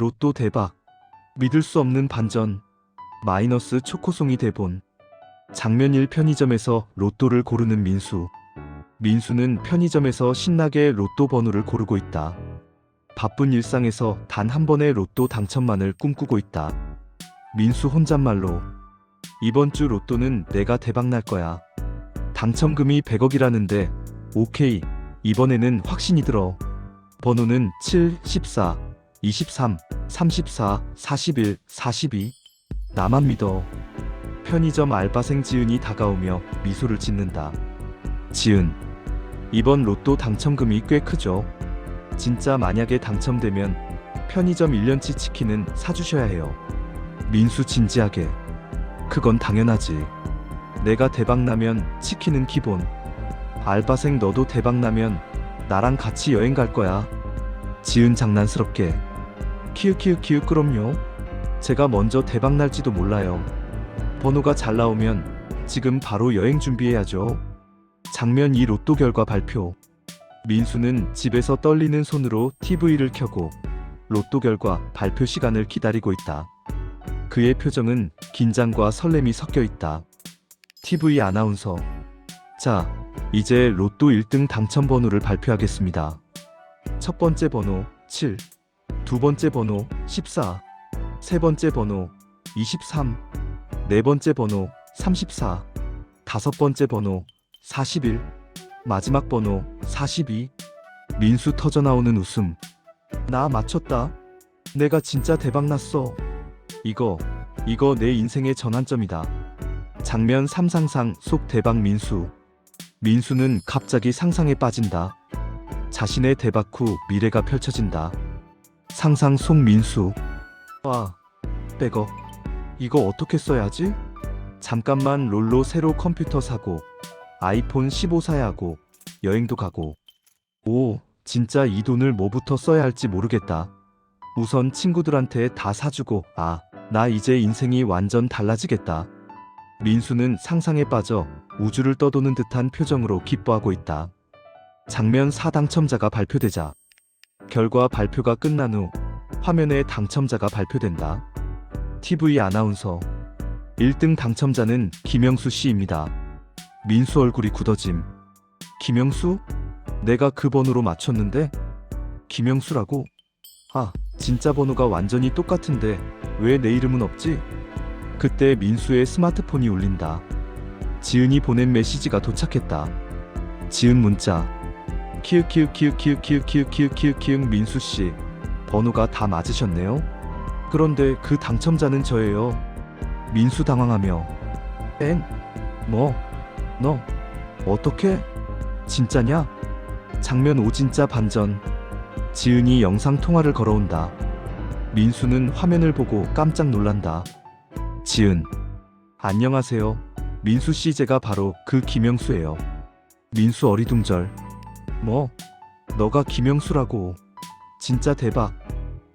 로또 대박. 믿을 수 없는 반전. 마이너스 초코송이 대본. 장면 1 편의점에서 로또를 고르는 민수. 민수는 편의점에서 신나게 로또 번호를 고르고 있다. 바쁜 일상에서 단 한 번의 로또 당첨만을 꿈꾸고 있다. 민수 혼잣말로 이번 주 로또는 내가 대박 날 거야. 당첨금이 100억이라는데 오케이. 이번에는 확신이 들어. 번호는 7, 14, 23, 34, 41, 42. 나만 믿어. 편의점 알바생 지은이 다가오며 미소를 짓는다. 지은. 이번 로또 당첨금이 꽤 크죠. 진짜 만약에 당첨되면 편의점 1년치 치킨은 사주셔야 해요. 민수 진지하게. 그건 당연하지. 내가 대박 나면 치킨은 기본. 알바생 너도 대박 나면 나랑 같이 여행 갈 거야. 지은 장난스럽게. 키읔 키읔 키읔 그럼요. 제가 먼저 대박 날지도 몰라요. 번호가 잘 나오면 지금 바로 여행 준비해야죠. 장면 2 로또 결과 발표. 민수는 집에서 떨리는 손으로 TV를 켜고 로또 결과 발표 시간을 기다리고 있다. 그의 표정은 긴장과 설렘이 섞여 있다. TV 아나운서. 자, 이제 로또 1등 당첨 번호를 발표하겠습니다. 첫 번째 번호 7, 두 번째 번호 14, 세 번째 번호 23, 네 번째 번호 34, 다섯 번째 번호 41, 마지막 번호 42. 민수 터져 나오는 웃음. 나 맞췄다. 내가 진짜 대박 났어. 이거, 이거 내 인생의 전환점이다. 장면 3 상상 속 대박 민수. 민수는 갑자기 상상에 빠진다. 자신의 대박 후 미래가 펼쳐진다. 상상 속 민수. 와, 백억. 이거 어떻게 써야지? 잠깐만 롤로 새로 컴퓨터 사고, 아이폰 15 사야 하고, 여행도 가고. 오, 진짜 이 돈을 뭐부터 써야 할지 모르겠다. 우선 친구들한테 다 사주고, 아, 나 이제 인생이 완전 달라지겠다. 민수는 상상에 빠져 우주를 떠도는 듯한 표정으로 기뻐하고 있다. 장면 4 당첨자가 발표되자 결과 발표가 끝난 후 화면에 당첨자가 발표된다. TV 아나운서 1등 당첨자는 김영수 씨입니다. 민수 얼굴이 굳어짐. 김영수? 내가 그 번호로 맞췄는데? 김영수라고? 아, 진짜 번호가 완전히 똑같은데 왜 내 이름은 없지? 그때 민수의 스마트폰이 울린다. 지은이 보낸 메시지가 도착했다. 지은 문자. 키읔 키읔 키읔 키읔 키읔 키읔 키읔 키읔 민수 씨. 번호가 다 맞으셨네요. 그런데 그 당첨자는 저예요. 민수 당황하며. 엥? 뭐? 너? 어떻게? 진짜냐? 장면 오진짜 반전. 지은이 영상 통화를 걸어온다. 민수는 화면을 보고 깜짝 놀란다. 지은. 안녕하세요. 민수 씨 제가 바로 그 김영수예요. 민수 어리둥절. 뭐? 너가 김영수라고. 진짜 대박.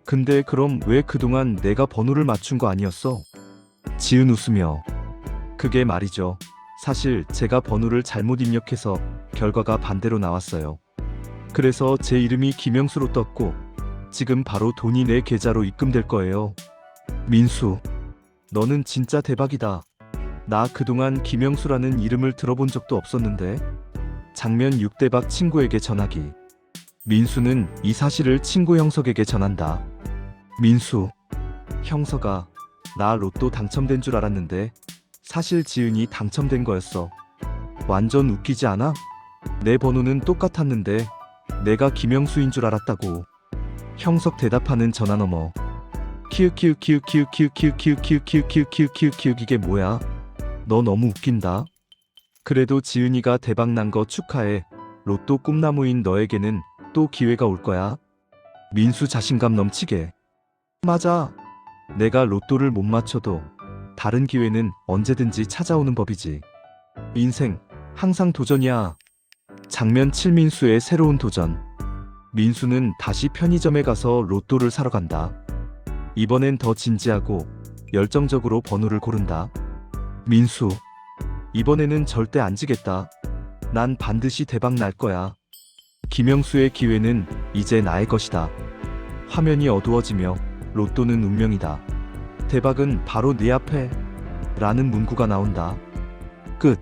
근데 그럼 왜 그동안 내가 번호를 맞춘 거 아니었어? 지은 웃으며. 그게 말이죠. 사실 제가 번호를 잘못 입력해서 결과가 반대로 나왔어요. 그래서 제 이름이 김영수로 떴고 지금 바로 돈이 내 계좌로 입금될 거예요. 민수. 너는 진짜 대박이다. 나 그동안 김영수라는 이름을 들어본 적도 없었는데. 장면 6대박 친구에게 전하기. 민수는 이 사실을 친구 형석에게 전한다. 민수. 형석아, 나 로또 당첨된 줄 알았는데 사실 지은이 당첨된 거였어. 완전 웃기지 않아? 내 번호는 똑같았는데 내가 김영수인 줄 알았다고. 형석 대답하는 전화 너머. 키읔키읔키읔키읔키읔키읔키읔키읔키읔키읔키읔키읔키읔 이게 뭐야? 너 너무 웃긴다. 그래도 지은이가 대박 난 거 축하해. 로또 꿈나무인 너에게는 또 기회가 올 거야. 민수 자신감 넘치게. 맞아. 내가 로또를 못 맞춰도 다른 기회는 언제든지 찾아오는 법이지. 인생 항상 도전이야. 장면 7민수의 새로운 도전. 민수는 다시 편의점에 가서 로또를 사러 간다. 이번엔 더 진지하고 열정적으로 번호를 고른다. 민수, 이번에는 절대 안 지겠다. 난 반드시 대박 날 거야. 김영수의 기회는 이제 나의 것이다. 화면이 어두워지며 로또는 운명이다. 대박은 바로 네 앞에. 라는 문구가 나온다. 끝.